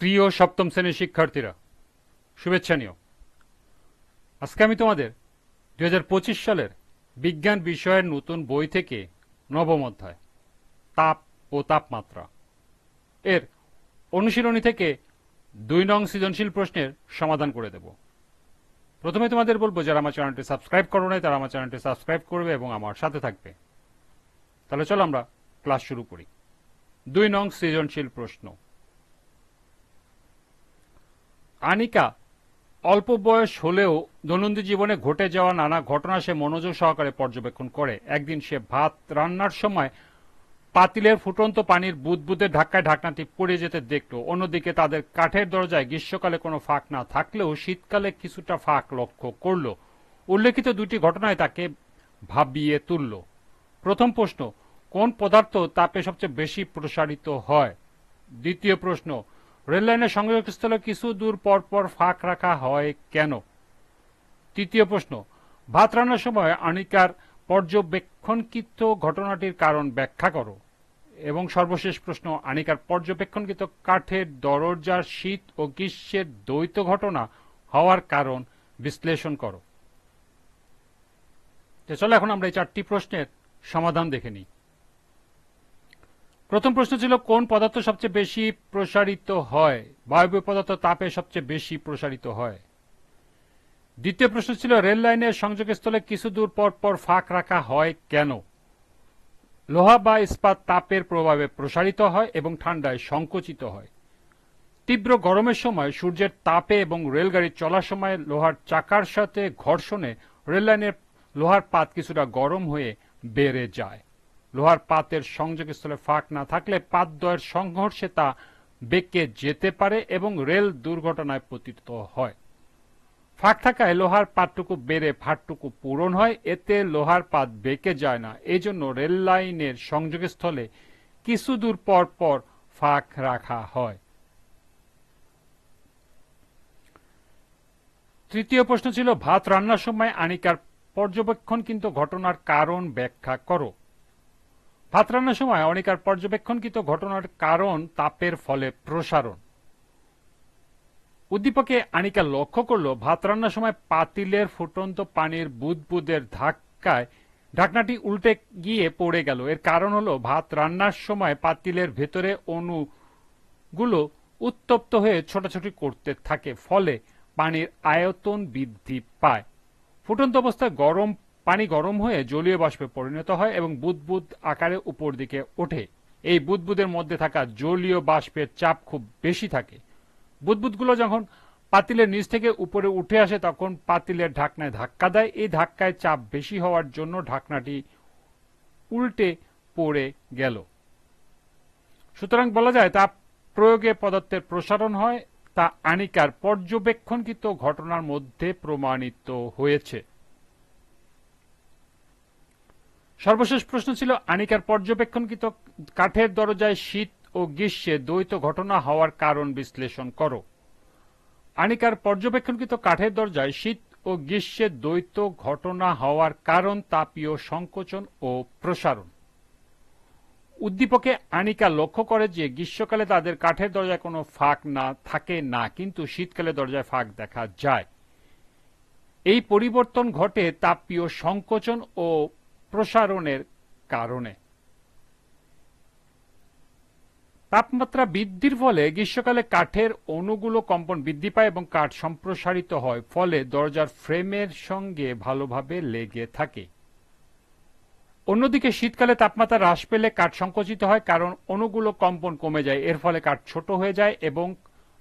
প্রিয় সপ্তম শ্রেণির শিক্ষার্থীরা, শুভেচ্ছা নিও। আজকে আমি তোমাদের দু হাজার পঁচিশ সালের বিজ্ঞান বিষয়ের নতুন বই থেকে নবম অধ্যায়, তাপ ও তাপমাত্রা। এর অনুশীলনী থেকে দুই নং সৃজনশীল প্রশ্নের সমাধান করে দেব। প্রথমে তোমাদের বলব, যারা আমার চ্যানেলটি সাবস্ক্রাইব করো নাই, তারা আমার চ্যানেলটি সাবস্ক্রাইব করবে এবং আমার সাথে থাকবে। তাহলে চলো আমরা ক্লাস শুরু করি। দুই নং সৃজনশীল প্রশ্ন আনিকা, অল্প বয়স হলেও দৈনন্দিন জীবনে ঘটে যাওয়া নানা ঘটনা সে মনোযোগ সহকারে পর্যবেক্ষণ করে। একদিন সে ভাত রান্নার সময় পাতিলের ফুটন্ত পানির বুদবুদের ধাক্কায় ঢাকনাটি পড়ে যেতে দেখল। অন্যদিকে তাদের কাঠের দরজায় গ্রীষ্মকালে কোনো ফাঁক না থাকলেও শীতকালে কিছুটা ফাঁক লক্ষ্য করল। উল্লেখিত দুটি ঘটনায় তাকে ভাবিয়ে তুলল। প্রথম প্রশ্ন, কোন পদার্থ তাপে সবচেয়ে বেশি প্রসারিত হয়? দ্বিতীয় প্রশ্ন রেললাইনের সংযোগস্থলে কিছু দূর পর পর ফাঁক রাখা হয় কেন? তৃতীয় প্রশ্ন, ভাত রান্নার সময় আনিকার পর্যবেক্ষণকৃত ঘটনাটির কারণ ব্যাখ্যা করো। এবং সর্বশেষ প্রশ্ন, আনিকার পর্যবেক্ষণকৃত কাঠের দরজার শীত ও গ্রীষ্মের দ্বৈত ঘটনা হওয়ার কারণ বিশ্লেষণ করো। চলো, এখন আমরা এই চারটি প্রশ্নের সমাধান দেখে নিই। প্রথম প্রশ্ন ছিল, কোন পদার্থ সবচেয়ে বেশি প্রসারিত হয়? বায়বীয় পদার্থ তাপে সবচেয়ে বেশি প্রসারিত হয়। দ্বিতীয় প্রশ্ন ছিল, রেল লাইনের সংযোগস্থলে কিছু দূর পর পর ফাঁক রাখা হয় কেন? লোহা বা ইস্পাত তাপের প্রভাবে প্রসারিত হয় এবং ঠান্ডায় সংকুচিত হয়। তীব্র গরমের সময় সূর্যের তাপে এবং রেলগাড়ি চলার সময় লোহার চাকার সাথে ঘর্ষণে রেললাইনের লোহার পাত কিছুটা গরম হয়ে বেড়ে যায়। লোহার পাতের সংযোগস্থলে ফাঁক না থাকলে পাতদ্বয়ের সংঘর্ষে তা বেঁকে যেতে পারে এবং রেল দুর্ঘটনায় পতিত হয়। ফাঁক থাকায় লোহার পাতটুকু বেড়ে ফাটটুকু পূরণ হয়, এতে লোহার পাত বেঁকে যায় না। এই জন্য রেল লাইনের সংযোগস্থলে কিছু দূর পর পর ফাঁক রাখা হয়। তৃতীয় প্রশ্ন ছিল, ভাত রান্নার সময় আনিকার পর্যবেক্ষণ, কিন্তু ঘটনার কারণ ব্যাখ্যা করো। ভাত রান্নার সময় অনিকার পর্যবেক্ষণকৃত ঘটনার কারণ তাপের ফলে প্রসারণ। উদ্দীপকে আনিকা লক্ষ্য করল ভাত রান্নার সময় পাতিলের ফুটন্ত পানির বুদবুদের ধাক্কায় ঢাকনাটি উল্টে গিয়ে পড়ে গেল। এর কারণ হলো ভাত রান্নার সময় পাতিলের ভেতরে অণুগুলো উত্তপ্ত হয়ে ছোটাছুটি করতে থাকে, ফলে পানির আয়তন বৃদ্ধি পায়। ফুটন্ত অবস্থায় গরম পানি গরম হয়ে জলীয় বাষ্পে পরিণত হয় এবং বুদবুদ আকারে উপর দিকে ওঠে। এই বুদবুদের মধ্যে থাকা জলীয় বাষ্পের চাপ খুব বেশি থাকে। বুদবুদগুলো যখন পাতিলের নিচ থেকে উপরে উঠে আসে, তখন পাতিলের ঢাকনায় ধাক্কা দেয়। এই ধাক্কায় চাপ বেশি হওয়ার জন্য ঢাকনাটি উল্টে পড়ে গেল। সুতরাং বলা যায় তাপ প্রয়োগে পদার্থের প্রসারণ হয়। তা আনিকার পর্যবেক্ষণকৃত ঘটনার মধ্যে প্রমাণিত হয়েছে। সর্বশেষ প্রশ্ন ছিল, আনিকার পর্যবেক্ষণকৃত কাঠের দরজায় শীত ও গ্রীষ্মে দ্বৈত ঘটনা হওয়ার কারণ বিশ্লেষণ করো। আনিকার পর্যবেক্ষণকৃত কাঠের দরজায় শীত ও গ্রীষ্মের দ্বৈত ঘটনা হওয়ার কারণ তাপীয় সংকোচন ও প্রসারণ। উদ্দীপকে আনিকা লক্ষ্য করে যে গ্রীষ্মকালে তাদের কাঠের দরজায় কোনো ফাঁক না থাকে না, কিন্তু শীতকালে দরজায় ফাঁক দেখা যায়। এই পরিবর্তন ঘটে তাপীয় সংকোচন ও প্রসারণের কারণে। তাপমাত্রা বৃদ্ধির ফলে গ্রীষ্মকালে কাঠের অণুগুলো কম্পন বৃদ্ধি পায় এবং কাঠ সম্প্রসারিত হয়, ফলে দরজার ফ্রেমের সঙ্গে ভালোভাবে লেগে থাকে। অন্যদিকে শীতকালে তাপমাত্রা হ্রাস পেলে কাঠ সংকুচিত হয় কারণ অণুগুলো কম্পন কমে যায়, এর ফলে কাঠ ছোট হয়ে যায় এবং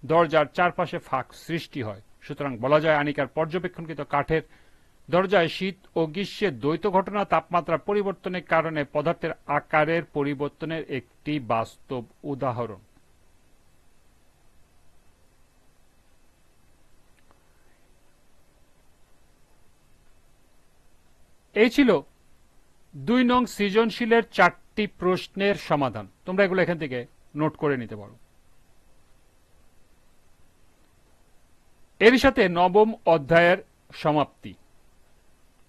দরজার চারপাশে ফাঁক সৃষ্টি হয়। সুতরাং বলা যায়, আনিকার পর্যবেক্ষণকৃত কাঠের দরজায় শীত ও গ্রীষ্মের দ্বৈত ঘটনা তাপমাত্রা পরিবর্তনের কারণে পদার্থের আকারের পরিবর্তনের একটি বাস্তব উদাহরণ। এই ছিল দুই নং সৃজনশীলের চারটি প্রশ্নের সমাধান। তোমরা এগুলো এখান থেকে নোট করে নিতে পারো। এরই সাথে নবম অধ্যায়ের সমাপ্তি।